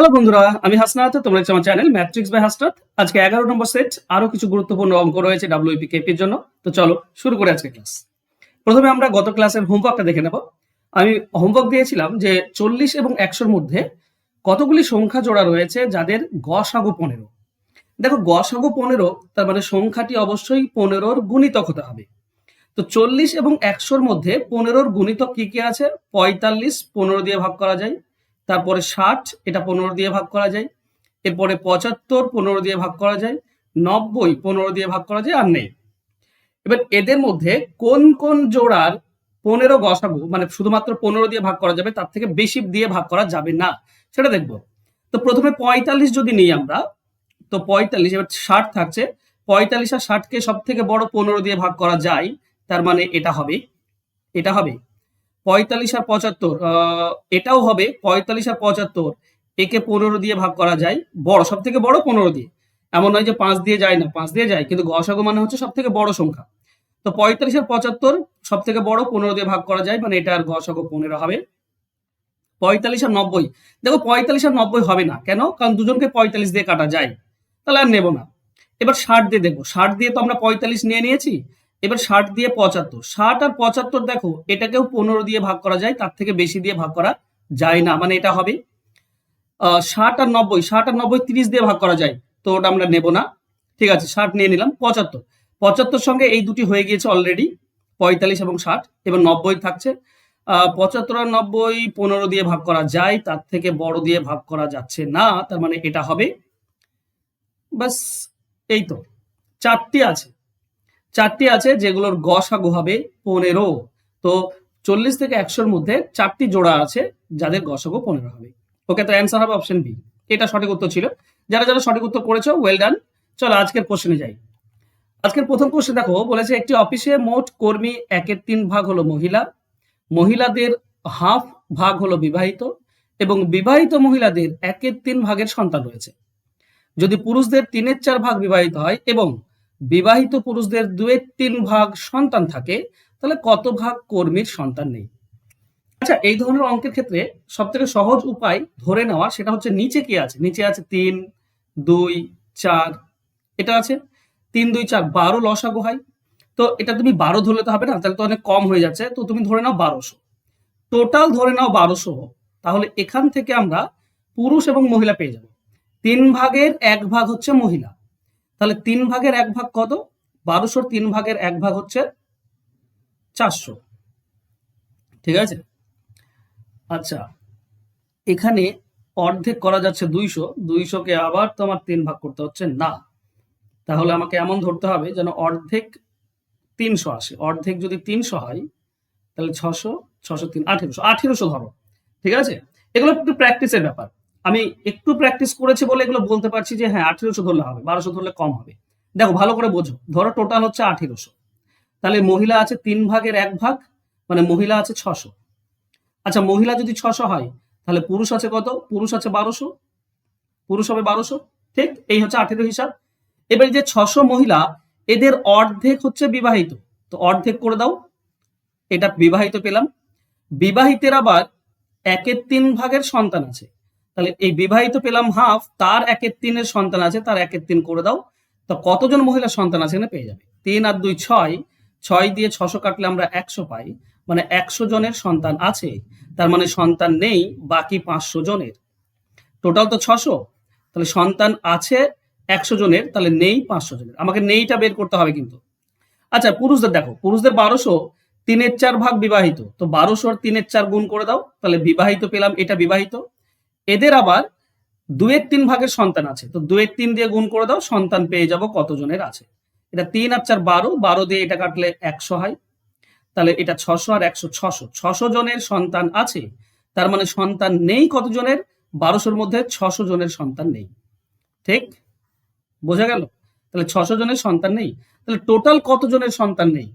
Hello বন্ধুরা, আমি হাসনাত, তোমরা আমার চ্যানেল ম্যাট্রিক্স বাই হাসনাত। আজকে এগারো নম্বর সেট, আরও কিছু গুরুত্বপূর্ণ অঙ্ক রয়েছে ডাব্লিউপি কেপির জন্য। তো চলো, শুরু করে আজকে ক্লাস প্রথমে আমরা গত ক্লাসের হোমওয়ার্কটা দেখে নেব। আমি হোমওয়ার্ক দিয়েছিলাম যে চল্লিশ এবং একশোর মধ্যে কতগুলি সংখ্যা জোড়া রয়েছে যাদের গসাগু পনেরো? দেখো গসাগু পনেরো, তার মানে সংখ্যাটি অবশ্যই পনেরোর গুণিতক হতে হবে। তো চল্লিশ এবং একশোর মধ্যে পনেরোর গুণিতক কি কি আছে? পঁয়তাল্লিশ, পনেরো দিয়ে ভাগ করা যায়। তারপরে ষাট, এটা পনেরো দিয়ে ভাগ করা যায়। এরপরে পঁচাত্তর, পনেরো দিয়ে ভাগ করা যায়। নব্বই, পনেরো দিয়ে ভাগ করা যায় আর নেই। এবার এদের মধ্যে কোন কোন জোড়ার পনেরো গসাগু মানে শুধুমাত্র পনেরো দিয়ে ভাগ করা যাবে, তার থেকে বেশি দিয়ে ভাগ করা যাবে না, সেটা দেখব। তো প্রথমে পঁয়তাল্লিশ যদি নিই আমরা, তো পঁয়তাল্লিশ, এবার ষাট থাকছে। পঁয়তাল্লিশ আর ষাটকে সব থেকে বড় পনেরো দিয়ে ভাগ করা যায়, তার মানে এটা হবে এটা হবে পঁয়তাল্লিশ আর পঁচাত্তর এটাও হবে পঁয়তাল্লিশ আর পঁচাত্তর, একে পনেরো দিয়ে ভাগ করা যায়, বড় সব থেকে বড় পনেরো দিয়ে। এমন নয় যে পাঁচ দিয়ে যায় না, পাঁচ দিয়ে যায়, কিন্তু গসাগু মানে হচ্ছে সব থেকে বড় সংখ্যা। তো পঁয়তাল্লিশ আর পঁচাত্তর সব থেকে বড় পনেরো দিয়ে ভাগ করা যায় মানে এটা আর গসাগু পনেরো হবে। পঁয়তাল্লিশ আর নব্বই, দেখো পঁয়তাল্লিশ আর নব্বই হবে না, কেন? কারণ দুজনকে পঁয়তাল্লিশ দিয়ে কাটা যায়, তাহলে আর নেব না। এবার ষাট দিয়ে দেখব, ষাট দিয়ে তো আমরা পঁয়তাল্লিশ নিয়ে নিয়েছি এবার ষাট দিয়ে পঁচাত্তর। ষাট আর পঁচাত্তর দেখো, এটাকেও পনেরো দিয়ে ভাগ করা যায়, তার থেকে বেশি দিয়ে ভাগ করা যায় না। মানে এটা হবে ষাট আর নব্বই, ষাট আর নব্বই তিরিশ দিয়ে ভাগ করা যায়, তো ওটা আমরা নেব না। ঠিক আছে, ষাট নিয়ে নিলাম, পঁচাত্তর। পঁচাত্তর সঙ্গে এই দুটি হয়ে গিয়েছে অলরেডি পঁয়তাল্লিশ এবং ষাট, এবার নব্বই থাকছে। পঁচাত্তর আর নব্বই পনেরো দিয়ে ভাগ করা যায়, তার থেকে বড় দিয়ে ভাগ করা যাচ্ছে না, তার মানে এটা হবে বাস এই তো, চারটি আছে। চারটি আছে যেগুলোর গসাগু হবে পনেরো। তো চল্লিশ থেকে একশোর মধ্যে চারটি জোড়া আছে যাদের গসাগু পনেরো হবে। ওকে, তো অ্যান্সার হবে অপশন বি এটা সঠিক উত্তর ছিল। যারা যারা সঠিক উত্তর করেছ ওয়েল ডান চলো আজকের কোশ্চেনে যাই। আজকের প্রথম কোশ্চেন দেখো, বলেছে একটি অফিসে মোট কর্মী একের তিন ভাগ হলো মহিলা। মহিলাদের হাফ ভাগ হলো বিবাহিত এবং বিবাহিত মহিলাদের একের তিন ভাগের সন্তান রয়েছে। যদি পুরুষদের তিনের চার ভাগ বিবাহিত হয় এবং বিবাহিত পুরুষদের দুয়ের তিন ভাগ সন্তান থাকে, তাহলে কত ভাগ কর্মীর সন্তান নেই? আচ্ছা এই ধরনের অঙ্কের ক্ষেত্রে সব থেকে সহজ উপায় ধরে নেওয়া, সেটা হচ্ছে নিচে কি আছে? নিচে আছে তিন, দুই, চার, এটা আছে? তিন, দুই, চার, বারো লসাগু হয়। তো এটা তুমি বারো ধরলে তো হবে না, তাহলে তো অনেক কম হয়ে যাচ্ছে। তো তুমি ধরে নাও বারোশো। টোটাল ধরে নাও বারোশো, তাহলে এখান থেকে আমরা পুরুষ এবং মহিলা পেয়ে যাব। তিন ভাগের এক ভাগ হচ্ছে মহিলা। তাহলে তিন ভাগের এক ভাগ কত? বারোশোর তিন ভাগের এক ভাগ হচ্ছে চারশো। ঠিক আছে? আচ্ছা এখানে অর্ধেক করা যাচ্ছে দুইশো। দুইশোকে আবার তোমার তিন ভাগ করতে হচ্ছে না। তাহলে আমাকে এমন ধরতে হবে যেন অর্ধেক তিনশো আসে। অর্ধেক যদি তিনশো হয়, তাহলে ছশো ছশো তিন, আঠেরোশো। আঠেরোশো ধরো। ঠিক আছে? এগুলো একটু প্র্যাকটিসের ব্যাপার। আমি একটু প্র্যাকটিস করেছি বলে এগুলো বলতে পারছি যে হ্যাঁ আঠেরোশো ধরলে হবে, বারোশো ধরলে কম হবে। দেখো, ভালো করে বোঝো। ধরো টোটাল হচ্ছে আঠেরোশো। তাহলে মহিলা আছে তিন ভাগের এক ভাগ মানে মহিলা আছে ছশো। আচ্ছা মহিলা যদি ছশো হয়, তাহলে পুরুষ আছে কত? পুরুষ আছে বারোশো। পুরুষ হবে বারোশো। ঠিক, এই হচ্ছে আঠেরো হিসাব। এবার যে ছশো মহিলা, এদের অর্ধেক হচ্ছে বিবাহিত। তো অর্ধেক করে দাও। এটা বিবাহিত পেলাম। বিবাহিতের আবার একের তিন ভাগের সন্তান আছে। তাহলে এই বিবাহিত পেলাম হাফ তার একের তিনের সন্তান আছে, তার একের তিন করে দাও। তো কতজন মহিলা সন্তান আছে এখানে পেয়ে যাবে? তিন আর দুই ছয় ছয় দিয়ে ছশো কাটলে আমরা একশো পাই। মানে একশো জনের সন্তান আছে, তার মানে সন্তান নেই, বাকি পাঁচশো জনের। টোটাল তো ছশো। তাহলে সন্তান আছে একশো জনের, তাহলে নেই পাঁচশো জনের। আমাকে নেইটা বের করতে হবে কিন্তু। আচ্ছা পুরুষদের দেখো, পুরুষদের বারোশো, তিনের চার ভাগ বিবাহিত। তো বারোশো আর তিনের চার গুণ করে দাও, তাহলে বিবাহিত পেলাম, এটা বিবাহিত। এদের আবার দুয়ের তিন ভাগের সন্তান আছে। তো দুয়ের তিন দিয়ে গুণ করে দাও, সন্তান পেয়ে যাব কতজনের আছে? এটা তিন আর চার বারো বারো দিয়ে এটা কাটলে একশো হয়। তাহলে এটা ছশো আর একশো ছশো। ছশো জনের সন্তান আছে, তার মানে সন্তান নেই কতজনের? বারোশোর মধ্যে ছশো জনের সন্তান নেই। ঠিক? বোঝা গেল? তাহলে ছশো জনের সন্তান নেই। তাহলে টোটাল কতজনের সন্তান নেই?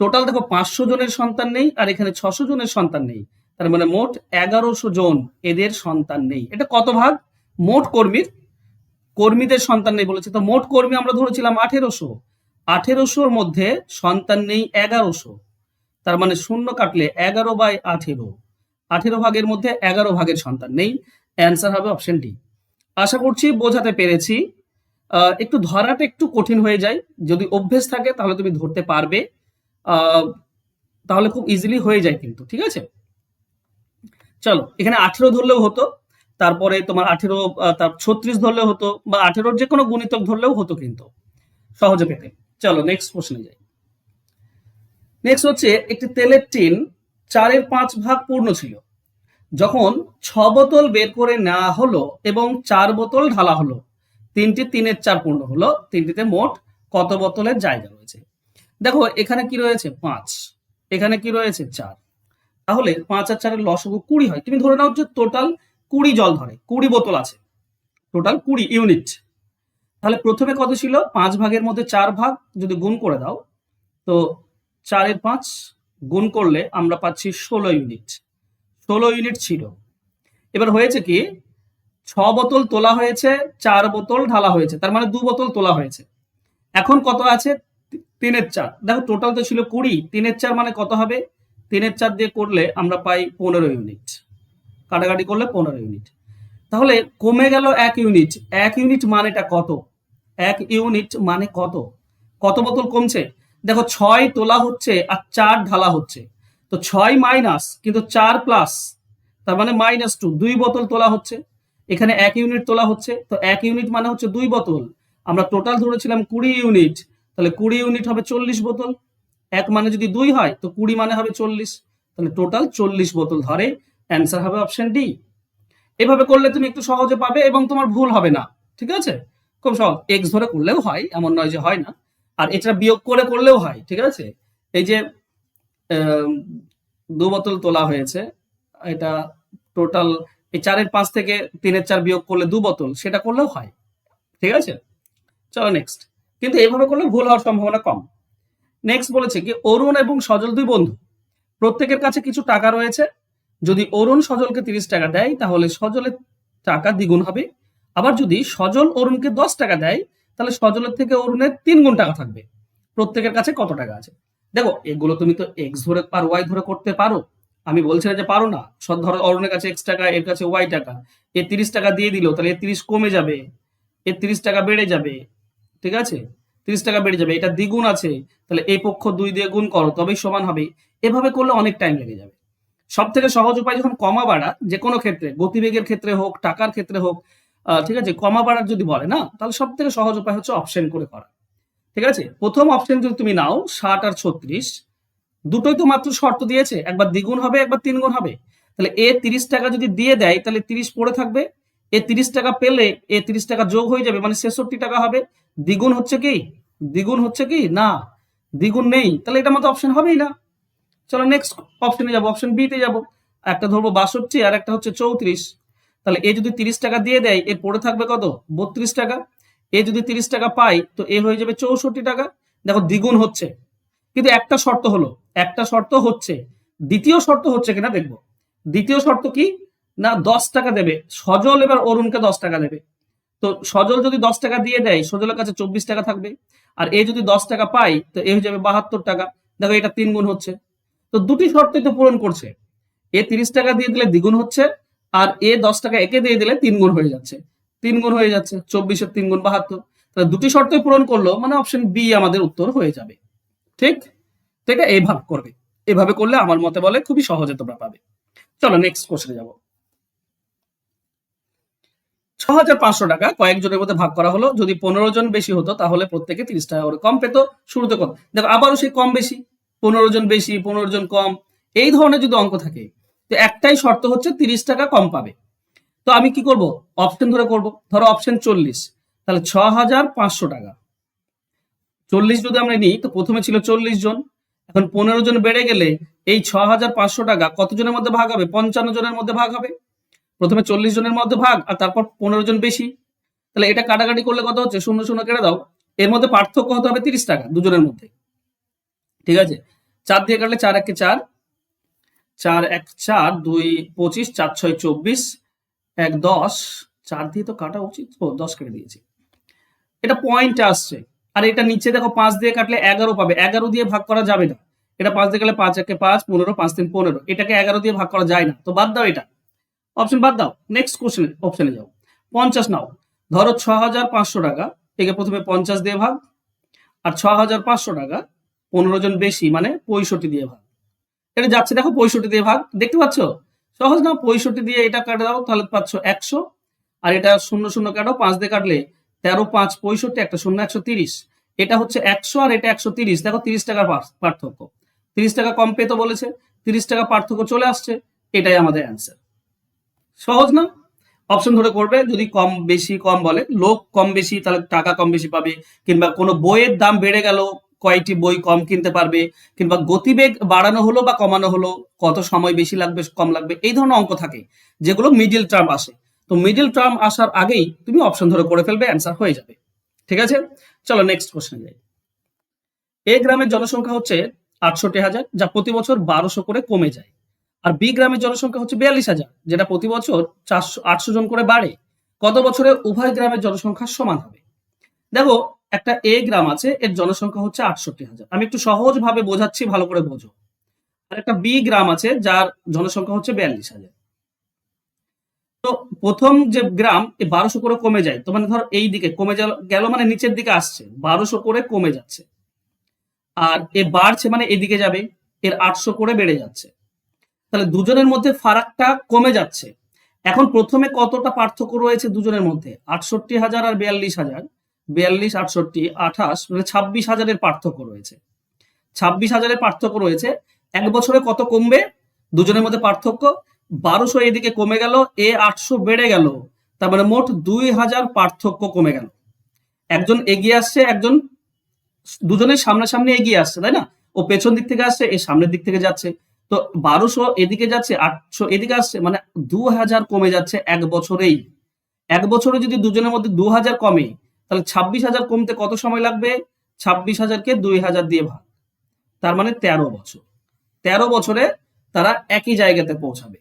টোটাল দেখো পাঁচশো জনের সন্তান নেই আর এখানে ছশো জনের সন্তান নেই। তার মানে মোট এগারোশো জন এদের সন্তান নেই। এটা কত ভাগ? মোট কর্মীর কর্মীদের সন্তান নেই বলেছে। তো মোট কর্মী আমরা ধরেছিলাম আঠেরোশো। আঠেরোশোর মধ্যে সন্তান নেই এগারোশো। তার মানে শূন্য কাটলে এগারো বাই আঠেরো। আঠেরো ভাগের মধ্যে এগারো ভাগের সন্তান নেই। অ্যান্সার হবে অপশন ডি। আশা করছি বোঝাতে পেরেছি। একটু ধরাটা একটু কঠিন হয়ে যায়। যদি অভ্যেস থাকে তাহলে তুমি ধরতে পারবে। তাহলে খুব ইজিলি হয়ে যায় কিন্তু, ঠিক আছে? চলো, এখানে আঠেরো ধরলেও হতো, তারপরে তোমার আঠেরো তার ছত্রিশ ধরলেও হতো, বা আঠেরোর যে কোনো গুণিতক ধরলেও হতো কিন্তু, সহজে পেতে। চলো নেক্সট প্রশ্নে যাই। নেক্সট হচ্ছে, একটি তেলের টিন চারের পাঁচ ভাগ পূর্ণ ছিল। যখন ছ বোতল বের করে নেওয়া হলো এবং চার বোতল ঢালা হলো, তিনটি তিনের চার পূর্ণ হলো, তিনটিতে মোট কত বোতলের জায়গা রয়েছে? দেখো, এখানে কি রয়েছে? পাঁচ। এখানে কি রয়েছে? চার। তাহলে পাঁচ আর চারের লসগু কুড়ি হয়। তুমি ধরে নাও যে টোটাল কুড়ি জল ধরে, কুড়ি বোতল আছে। টোটাল কুড়ি ইউনিট তাহলে প্রথমে কত ছিল? পাঁচ ভাগের মধ্যে চার ভাগ যদি গুণ করে দাও, তো চারের পাঁচ গুণ করলে আমরা পাচ্ছি ষোলো ইউনিট ষোলো ইউনিট ছিল। এবার হয়েছে কি, ছ বোতল তোলা হয়েছে, চার বোতল ঢালা হয়েছে, তার মানে দু বোতল তোলা হয়েছে। এখন কত আছে? তিনের চার। দেখো টোটাল তো ছিল কুড়ি, তিনের চার মানে কত হবে? তিনের চার দিয়ে করলে আমরা পাই পনেরো ইউনিট কাটাকাটি করলে পনেরো ইউনিট তাহলে কমে গেল এক ইউনিট এক ইউনিট মানেটা কত? এক ইউনিট মানে কত? কত বোতল কমছে? দেখো ছয় তোলা হচ্ছে আর চার ঢালা হচ্ছে। তো ছয় মাইনাস কিন্তু চার প্লাস তার মানে মাইনাস টু দুই বোতল তোলা হচ্ছে। এখানে এক ইউনিট তোলা হচ্ছে। তো এক ইউনিট মানে হচ্ছে দুই বোতল। আমরা টোটাল ধরেছিলাম কুড়ি ইউনিট তাহলে কুড়ি ইউনিট হবে চল্লিশ বোতল। এক মানে যদি দুই হয়, তো কুড়ি মানে হবে চল্লিশ। তাহলে টোটাল চল্লিশ বোতল ধরে। অ্যান্সার হবে অপশন ডি এভাবে করলে তুমি একটু সহজে পাবে এবং তোমার ভুল হবে না। ঠিক আছে? খুব সহজ। এক্স ধরে করলেও হয়, এমন নয় যে হয় না। আর এটা বিয়োগ করে করলেও হয়, ঠিক আছে? এই যে দু বোতল তোলা হয়েছে, এটা টোটাল এই চারের পাঁচ থেকে তিনের চার বিয়োগ করলে দু বোতল, সেটা করলেও হয়। ঠিক আছে? চলো নেক্সট কিন্তু এইভাবে করলে ভুল হওয়ার সম্ভাবনা কম। নেক্সট বলেছে কি, অরুণ এবং সজল দুই বন্ধু। প্রত্যেকের কাছে কিছু টাকা রয়েছে। যদি অরুণ সজলকে তিরিশ টাকা দেয়, তাহলে সজলের টাকা দ্বিগুণ হবে। আবার যদি সজল অরুণকে দশ টাকা দেয়, তাহলে সজলের থেকে অরুণের তিন গুণ টাকা থাকবে। প্রত্যেকের কাছে কত টাকা আছে? দেখো, এগুলো তুমি তো এক্স ধরে আর ওয়াই ধরে করতে পারো। আমি বলছি না যে পারো না। সব ধরো অরুণের কাছে এক্স টাকা, এর কাছে ওয়াই টাকা। এর তিরিশ টাকা দিয়ে দিল, তাহলে এর তিরিশ কমে যাবে। এর তিরিশ টাকা বেড়ে যাবে। ঠিক আছে? তিরিশ টাকা বেড়ে যাবে, এটা দ্বিগুণ আছে, তাহলে এই পক্ষ দুই দিয়ে গুণ করো, তবেই সমান হবে। এভাবে করলে অনেক টাইম লেগে যাবে। সব থেকে সহজ উপায় যখন কমা বাড়া, যে কোনো ক্ষেত্রে, গতিবেগের ক্ষেত্রে হোক, টাকার ক্ষেত্রে হোক ঠিক আছে, কমা বাড়ার যদি বলে না, তাহলে সব থেকে সহজ উপায় হচ্ছে অপশন করে করা। ঠিক আছে? প্রথম অপশন যদি তুমি নাও, ষাট আর ছত্রিশ, দুটোই তো মাত্র শর্ত দিয়েছে, একবার দ্বিগুণ হবে, একবার তিন গুণ হবে। তাহলে এ তিরিশ টাকা যদি দিয়ে দেয়, তাহলে তিরিশ পড়ে থাকবে। এ তিরিশ টাকা পেলে, এ তিরিশ টাকা যোগ হয়ে যাবে মানে ছেষট্টি টাকা হবে। দ্বিগুণ হচ্ছে কি? দ্বিগুণ হচ্ছে কি? না, দ্বিগুণ নেই। তাহলে এটা মতো অপশন হবেই না। চলো নেক্সট অপশনে যাব অপশন বি তে যাব। একটা ধরবো বাষট্টি, আর একটা হচ্ছে চৌত্রিশ। তাহলে এ যদি তিরিশ টাকা দিয়ে দেয়, এর পড়ে থাকবে কত? বত্রিশ টাকা। এ যদি তিরিশ টাকা পাই তো এ হয়ে যাবে চৌষট্টি টাকা। দেখো দ্বিগুণ হচ্ছে। কিন্তু একটা শর্ত হলো, একটা শর্ত হচ্ছে। দ্বিতীয় শর্ত হচ্ছে কিনা দেখব। দ্বিতীয় শর্ত কি? না, দশ টাকা দেবে। সজল এবার অরুণকে দশ টাকা দেবে। তো সজল যদি দশ টাকা দিয়ে দেয়, সজলের কাছে চব্বিশ টাকা থাকবে। আর এ যদি দশ টাকা পাই তো এ হয়ে যাবে বাহাত্তর টাকা। দেখো, এটা তিন গুণ হচ্ছে। তো দুটি শর্তই তো পূরণ করছে। এ তিরিশ টাকা দিয়ে দিলে দ্বিগুণ হচ্ছে, আর এ দশ টাকা একে দিয়ে দিলে তিন গুণ হয়ে যাচ্ছে। তিন গুণ হয়ে যাচ্ছে, চব্বিশের তিন গুণ বাহাত্তর। তাহলে দুটি শর্তই পূরণ করল মানে অপশন বি আমাদের উত্তর হয়ে যাবে। ঠিক? এটা এইভাবে করবে। এভাবে করলে আমার মতে বলে খুবই সহজে তোমরা পাবে। চলো নেক্সট কোশ্চেনে যাব। ছ হাজার পাঁচশো টাকা কয়েকজনের মধ্যে ভাগ করা হলো। যদি পনেরো জন বেশি হতো, তাহলে প্রত্যেকে তিরিশ টাকা করে কম পেতো শুরুতে কত? দেখো, আবারও সেই কম বেশি। পনেরো জন বেশি, পনেরো জন কম। এই ধরনের যদি অঙ্ক থাকে, তো একটাই শর্ত হচ্ছে তিরিশ টাকা কম পাবে। তো আমি কি করব? অপশন ধরে করব। ধরো অপশন চল্লিশ। তাহলে ছ হাজার পাঁচশো টাকা। চল্লিশ যদি আমরা নিই, তো প্রথমে ছিল চল্লিশ জন। এখন পনেরো জন বেড়ে গেলে এই ছ হাজার পাঁচশো টাকা কতজনের মধ্যে ভাগ হবে? পঞ্চান্ন জনের মধ্যে ভাগ হবে। প্রথমে চল্লিশ জনের মধ্যে ভাগ আর তারপর পনেরো জন বেশি। তাহলে এটা কাটাকাটি করলে কত হচ্ছে? শূন্য শূন্য কেটে দাও। এর মধ্যে পার্থক্য হতে হবে তিরিশ টাকা দুজনের মধ্যে। ঠিক আছে? চার দিয়ে কাটলে চার একে চার। চার এক চার, দুই পঁচিশ, চার ছয় চব্বিশ, এক দশ। চার দিয়ে তো কাটা উচিত। ও, দশ কেটে দিয়েছি। এটা পয়েন্ট আসছে। আর এটা নিচে দেখো পাঁচ দিয়ে কাটলে এগারো পাবে। এগারো দিয়ে ভাগ করা যাবে না। এটা পাঁচ দিয়ে কাটলে পাঁচ একে পাঁচ, পনেরো, পাঁচ তিন, পনেরো। এটাকে এগারো দিয়ে ভাগ করা যায় না। তো বাদ দাও এটা। অপশন বাদ দাও। নেক্সট কোশ্চেন অপশনে যাও। পঞ্চাশ নাও। ধরো ছ হাজার পাঁচশো টাকা, একে প্রথমে পঞ্চাশ দিয়ে ভাগ, আর ছ হাজার পাঁচশো টাকা, পনেরো জন বেশি মানে পঁয়ষট্টি দিয়ে ভাগ। এটা যাচ্ছে দেখো পঁয়ষট্টি দিয়ে ভাগ, দেখতে পাচ্ছ? সহজ না? পঁয়ষট্টি দিয়ে এটা কাটে দাও, তাহলে পাচ্ছ একশো। আর এটা শূন্য শূন্য কাটো, পাঁচ দিয়ে কাটলে তেরো, পাঁচ, পঁয়ষট্টি, একটা শূন্য, একশো তিরিশ। এটা হচ্ছে একশো আর এটা একশো তিরিশ। দেখো তিরিশ টাকার পার্থক্য। তিরিশ টাকা কম পেতে বলেছে, তিরিশ টাকা পার্থক্য চলে আসছে, এটাই আমাদের অ্যান্সার সহজ না? অপশন ধরে করবে, যদি কম বেশি কম বলে, লোক কম বেশি, তাহলে টাকা কম বেশি পাবে, কিংবা কোনো বইয়ের দাম বেড়ে গেল কয়টি বই কম কিনতে পারবে, কিংবা গতিবেগ বাড়ানো হলো বা কমানো হলো, কত সময় বেশি লাগবে, কম লাগবে, এই ধরনের অঙ্ক থাকে, যেগুলো মিডিল টার্ম আসে। তো মিডিল টার্ম আসার আগেই তুমি অপশন ধরে করে ফেলবে অ্যান্সার হয়ে যাবে। ঠিক আছে? চলো নেক্সট কোশ্চেন যাই। এ গ্রামের জনসংখ্যা হচ্ছে আটষট্টি হাজার, যা প্রতি বছর বারোশো করে কমে যায়। আর বি গ্রামের জনসংখ্যা হচ্ছে বিয়াল্লিশ হাজার, যেটা প্রতি বছর চারশো, আটশো জন করে বাড়ে। কত বছরে উভয় গ্রামের জনসংখ্যা সমান হবে? দেখো, একটা এ গ্রাম আছে, এর জনসংখ্যা হচ্ছে আটষট্টি হাজার। আমি একটু সহজ ভাবে বোঝাচ্ছি, ভালো করে বোঝো। আর একটা বি গ্রাম আছে, যার জনসংখ্যা হচ্ছে বিয়াল্লিশ হাজার। তো প্রথম যে গ্রাম, এ বারোশো করে কমে যায়। তো মানে ধর এই দিকে, কমে গেল মানে নিচের দিকে আসছে, বারোশো করে কমে যাচ্ছে। আর এ বাড়ছে মানে এদিকে যাবে, এর আটশো করে বেড়ে যাচ্ছে। তাহলে দুজনের মধ্যে ফারাকটা কমে যাচ্ছে। এখন প্রথমে কতটা পার্থক্য রয়েছে দুজনের মধ্যে? আটষট্টি হাজার আর বিয়াল্লিশ হাজার। বিয়াল্লিশ, আটষট্টি, আঠাশ মানে ছাব্বিশ হাজারের পার্থক্য রয়েছে। ছাব্বিশ হাজারের পার্থক্য রয়েছে। এক বছরে কত কমবে? দুজনের মধ্যে পার্থক্য বারোশো এদিকে কমে গেল, এ আটশো বেড়ে গেল। তার মানে মোট দুই হাজার পার্থক্য কমে গেল। একজন এগিয়ে আসছে, একজন দুজনের সামনাসামনি এগিয়ে আসছে, তাই না? ও পেছন দিক থেকে আসছে, এ সামনের দিক থেকে যাচ্ছে। তো বারোশো এদিকে যাচ্ছে, আটশো এদিকে আসছে মানে দু হাজার কমে যাচ্ছে এক বছরেই। এক বছরে যদি দুজনের মধ্যে দু হাজার কমে, তাহলে ছাব্বিশ হাজার কমতে কত সময় লাগবে? ছাব্বিশ হাজারকে দুই হাজার দিয়ে ভাগ। তার মানে তেরো বছর। তেরো বছরে তারা একই জায়গাতে পৌঁছাবে।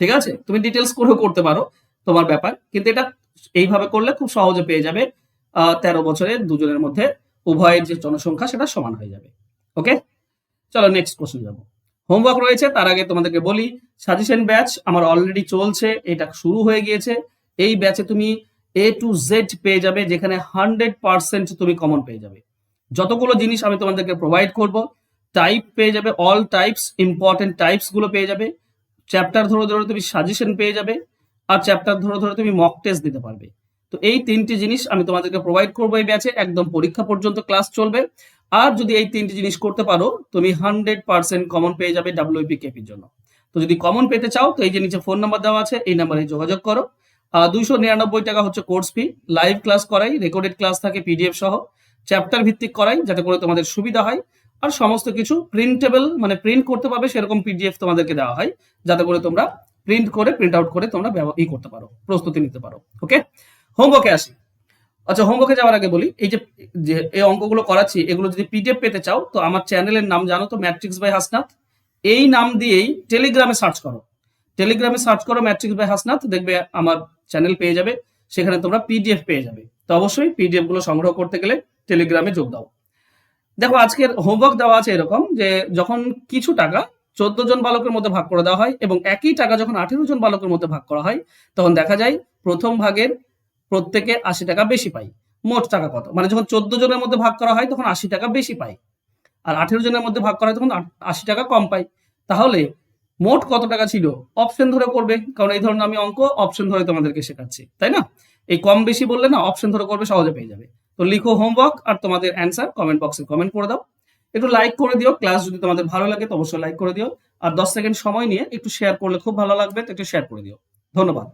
ঠিক আছে? তুমি ডিটেলস করেও করতে পারো তোমার ব্যাপার। কিন্তু এটা এইভাবে করলে খুব সহজে পেয়ে যাবে তেরো বছরে দুজনের মধ্যে উভয়ের যে জনসংখ্যা সেটা সমান হয়ে যাবে। ওকে? চলো নেক্সট কোশ্চেন যাব। হোমওয়ার্ক রয়েছে, তার আগে তোমাদেরকে বলি সাজেশন ব্যাচ আমার অলরেডি চলছে, এটা শুরু হয়ে গিয়েছে। এই ব্যাচে তুমি এ টু জেড পেয়ে যাবে, যেখানে হান্ড্রেড পার্সেন্ট তুমি কমন পেয়ে যাবে। যতগুলো জিনিস আমি তোমাদেরকে প্রোভাইড করব টাইপ পেয়ে যাবে অল টাইপস ইম্পর্টেন্ট টাইপসগুলো পেয়ে যাবে। চ্যাপ্টার ধরে ধরে তুমি সাজেশন পেয়ে যাবে, আর চ্যাপ্টার ধরে ধরে তুমি মক টেস্ট দিতে পারবে। তো এই তিনটি জিনিস আমি তোমাদেরকে প্রোভাইড করব এই ব্যাচে একদম পরীক্ষা পর্যন্ত ক্লাস চলবে। আর যদি এই তিনটি জিনিস করতে পারো, তুমি হান্ড্রেড পার্সেন্ট কমন পেয়ে যাবে ডাব্লিউপি কেপির জন্য। তো যদি কমন পেতে চাও, তো এই যে নিচে ফোন নাম্বার দেওয়া আছে, এই নাম্বারে যোগাযোগ করো। দুইশো নিরানব্বই টাকা হচ্ছে কোর্স ফি লাইভ ক্লাস করাই রেকর্ডেড ক্লাস থাকে পিডিএফ সহ। চ্যাপ্টার ভিত্তিক করাই, যাতে করে তোমাদের সুবিধা হয়। আর সমস্ত কিছু প্রিন্টেবল মানে প্রিন্ট করতে পারবে, সেরকম পিডিএফ তোমাদেরকে দেওয়া হয়। যাতে করে তোমরা প্রিন্ট করে প্রিন্ট আউট করে তোমরা ব্যব- ই করতে পারো, প্রস্তুতি নিতে পারো। ওকে হোমওয়ার্কে আসি। আচ্ছা হোমওয়ার্কে যাওয়ার আগে বলি, এই যে এই অঙ্কগুলো করাচ্ছি, এগুলো যদি পিডিএফ পেতে চাও, তো আমার চ্যানেলের নাম জানো তো, ম্যাট্রিক্স বাই হাসনাথ এই নাম দিয়েই টেলিগ্রামে সার্চ করো। টেলিগ্রামে সার্চ করো ম্যাট্রিক্স বাই হাসনাথ দেখবে আমার চ্যানেল পেয়ে যাবে, সেখানে তোমরা পিডিএফ পেয়ে যাবে। তো অবশ্যই পিডিএফগুলো সংগ্রহ করতে গেলে টেলিগ্রামে যোগ দাও। দেখো, আজকের হোমওয়ার্ক দেওয়া আছে এরকম যে, যখন কিছু টাকা চোদ্দ জন বালকের মধ্যে ভাগ করে দেওয়া হয় এবং একই টাকা যখন আঠেরো জন বালকের মধ্যে ভাগ করা হয়, তখন দেখা যায় প্রথম ভাগের প্রত্যেকে আশি টাকা বেশি পাই। মোট টাকা কত? মানে যখন চোদ্দ জনের মধ্যে ভাগ করা হয়, তখন আশি টাকা বেশি পাই। আর আঠেরো জনের মধ্যে ভাগ করা হয়, তখন আশি টাকা কম পাই। তাহলে মোট কত টাকা ছিল? অপশন ধরে করবে। কারণ এই ধরনের আমি অঙ্ক অপশন ধরে তোমাদেরকে শেখাচ্ছি, তাই না? এই কম বেশি বললে না অপশন ধরে করবে, সহজে পেয়ে যাবে। তো লিখো হোমওয়ার্ক আর তোমাদের অ্যান্সার কমেন্ট বক্সে কমেন্ট করে দাও। একটু লাইক করে দিও ক্লাস যদি তোমাদের ভালো লাগে তো অবশ্যই লাইক করে দিও। আর দশ সেকেন্ড সময় নিয়ে একটু শেয়ার করলে খুব ভালো লাগবে, তো একটু শেয়ার করে দিও। ধন্যবাদ।